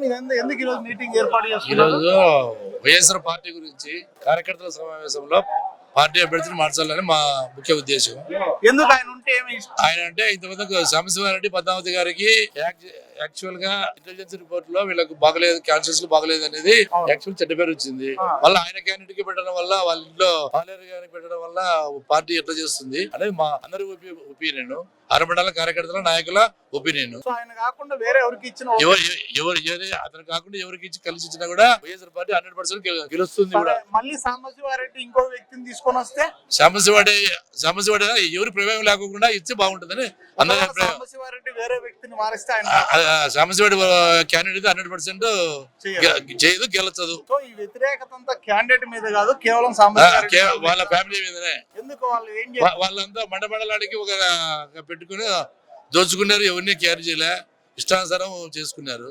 మీరు ఎందు- ఎందుకు ఈరోజు మీటింగ్ ఏర్పాటు చేసుకున్నారు ఈరోజు వైఎస్ఆర్ పార్టీ గురించి కార్యకర్తల సమావేశంలో పార్టీ అభ్యర్థిని మార్చాలని మా ముఖ్య ఉద్దేశం ఎందుకు ఆయన ఉంటే ఏమి? ఆయన అంటే ఇంతమంది సాంబశివారెడ్డి పద్మావతి గారికి యాక్చువల్గా ఇంటెలిజెన్స్ రిపోర్ట్లో వీళ్ళకి బాగలేదు క్యాన్సర్స్ బాగలేదు అనేది యాక్చువల్ చెడ్డ పేరు వచ్చింది. మళ్ళీ ఆయన క్యాండిడేట్కి పెట్టడం వల్ల వాళ్ళ ఇంట్లో పాలేరు గారికి పెట్టడం వల్ల పార్టీ ఎట్లా చేస్తుంది? అనేది మా అందరి ఒపీనియన్ అరమండల కార్యకర్తల నాయకుల ఒపీనియన్. ఆయన కాకుండా వేరే ఎవరికి ఇచ్చిన ఎవరు అతను కాకుండా ఎవరికి ఇచ్చి కలిసి ఇచ్చినా కూడా వైఎస్ఆర్ పార్టీ హండ్రెడ్ పర్సెంట్ గెలుస్తుంది కూడా. మళ్ళీ సాంబశివారెడ్డి ఇంకో వ్యక్తిని తీసుకొని వస్తే? సాంబశివాడి సాంబశివాడి ఎవరి ప్రమేయం లేకుండా ఇస్తే బాగుంటుందని అందరి సాంబశివారెడ్డి వేరే వ్యక్తిని మారిస్తే ఆయన సాంబశివాడి క్యాండిడేట్ హండ్రెడ్ పర్సెంట్. చేయదు గెలచదు సో ఈ వ్యతిరేకత అంతా క్యాండిడేట్ మీద కాదు కేవలం. వాళ్ళ ఫ్యామిలీ మీదనే. ఎందుకు వాళ్ళు ఏం వాళ్ళంతా మండమండలాడికి ఒక పెట్టుకుని దోచుకున్నారు ఎవరిని క్యారీ చేయలే. ఇష్టానుసారం చేసుకున్నారు.